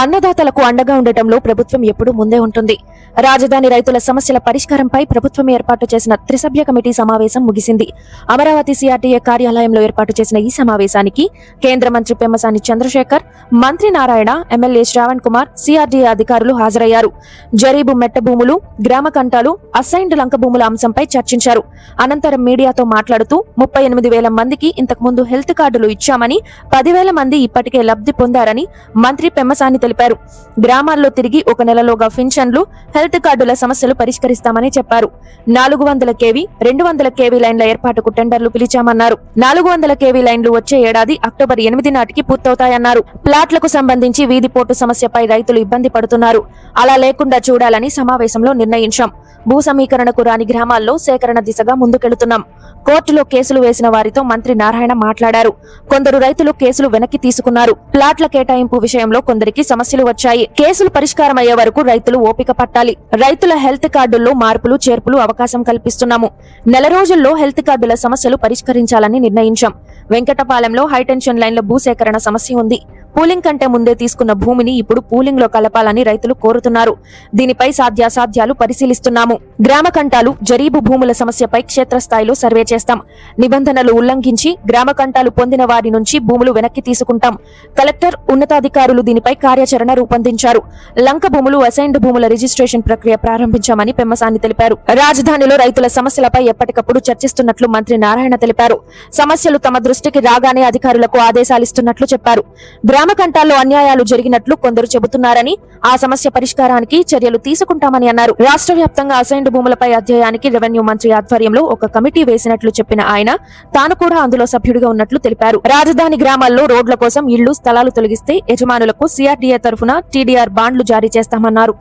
అన్నదాతలకు అండగా ఉండటంలో ప్రభుత్వం ఎప్పుడూ ముందే ఉంటుంది. రాజధాని రైతుల సమస్యల పరిష్కారంపై ప్రభుత్వం ఏర్పాటు చేసిన త్రిసభ్య కమిటీ సమావేశం ముగిసింది. అమరావతి సిఆర్టీఏ కార్యాలయంలో ఏర్పాటు చేసిన ఈ సమావేశానికి కేంద్ర మంత్రి పెమ్మసాని చంద్రశేఖర్ మంత్రి నారాయణ ఎమ్మెల్యే శ్రావణ్ కుమార్ సిఆర్డీఏ అధికారులు హాజరయ్యారు. జరీబు మెట్ట భూములు గ్రామ కంటాలు అసైన్డ్ లంక భూముల అంశంపై చర్చించారు. అనంతరం మీడియాతో మాట్లాడుతూ ముప్పై ఎనిమిది వేల మందికి ఇంతకు ముందు హెల్త్ కార్డులు ఇచ్చామని పదివేల మంది ఇప్పటికే లబ్ధి పొందారని మంత్రి పెమ్మసాని తెలిపారు. గ్రామాల్లో తిరిగి ఒక నెలలోగా పింఛన్లు హెల్త్ కార్డుల సమస్యలు పరిష్కరిస్తామని చెప్పారు. నాలుగు వందల కేవీ రెండు వందల కేవీ లైన్ల ఏర్పాటుకు టెండర్లు పిలిచామన్నారు. నాలుగు వందల కేవీ లైన్లు వచ్చే ఏడాది అక్టోబర్ ఎనిమిది నాటికి పూర్తవుతాయన్నారు. ప్లాట్లకు సంబంధించి వీధి పోటు సమస్యపై రైతులు ఇబ్బంది పడుతున్నారు. అలా లేకుండా చూడాలని సమావేశంలో నిర్ణయించాం. భూ సమీకరణకు రాని గ్రామాల్లో సేకరణ దిశగా ముందుకెళుతున్నాం. కోర్టులో కేసులు వేసిన వారితో మంత్రి నారాయణ మాట్లాడారు. కొందరు రైతులు కేసులు వెనక్కి తీసుకున్నారు. ప్లాట్ల కేటాయింపు విషయంలో కొందరికి సమస్యలు వచ్చాయి. కేసులు పరిష్కారం అయ్యే వరకు రైతులు ఓపిక పట్టాలి. రైతుల హెల్త్ కార్డుల్లో మార్పులు చేర్పులు అవకాశం కల్పిస్తున్నాము. నెల రోజుల్లో హెల్త్ కార్డుల సమస్యలు పరిష్కరించాలని నిర్ణయించాం. వెంకటపాలెంలో హైటెన్షన్ లైన్ల భూసేకరణ సమస్య ఉంది. పూలింగ్ కంటే ముందే తీసుకున్న భూమిని ఇప్పుడు పూలింగ్లో కలపాలని రైతులు కోరుతున్నారు. దీనిపై సాధ్యాసాధ్యాలు పరిశీలిస్తున్నాము. గ్రామ కంటాలు జరీబు భూముల సమస్యపై క్షేత్రస్థాయిలో సర్వే చేస్తాం. నిబంధనలు ఉల్లంఘించి గ్రామ కంటాలు పొందిన వారి నుంచి భూములు వెనక్కి తీసుకుంటాం. కలెక్టర్ ఉన్నతాధికారులు దీనిపై కార్యాచరణ రూపొందించారు. లంక భూములు అసైన్డ్ భూముల రిజిస్ట్రేషన్ ప్రక్రియ ప్రారంభించామని పెమ్మసాని తెలిపారు. రాజధానిలో రైతుల సమస్యలపై ఎప్పటికప్పుడు చర్చిస్తున్నట్లు మంత్రి నారాయణ తెలిపారు. సమస్యలు తమ దృష్టికి రాగానే అధికారులకు ఆదేశాలిస్తున్నట్లు చెప్పారు. గ్రామ కంటాల్లో అన్యాయాలు జరిగినట్లు కొందరు చెబుతున్నారని ఆ సమస్య పరిష్కారానికి చర్యలు తీసుకుంటామని అన్నారు. రాష్ట్ర వ్యాప్తంగా అసైన్డ్ భూములపై అధ్యయానికి రెవెన్యూ మంత్రి ఆధ్వర్యంలో ఒక కమిటీ వేసినట్లు చెప్పిన ఆయన తాను కూడా అందులో సభ్యుడిగా ఉన్నట్లు తెలిపారు. రాజధాని గ్రామాల్లో రోడ్ల కోసం ఇళ్ళు స్థలాలు తొలగిస్తే యజమానులకు సిఆర్డీఏ తరఫున టీడీఆర్ బాండ్లు జారీ చేస్తామన్నారు.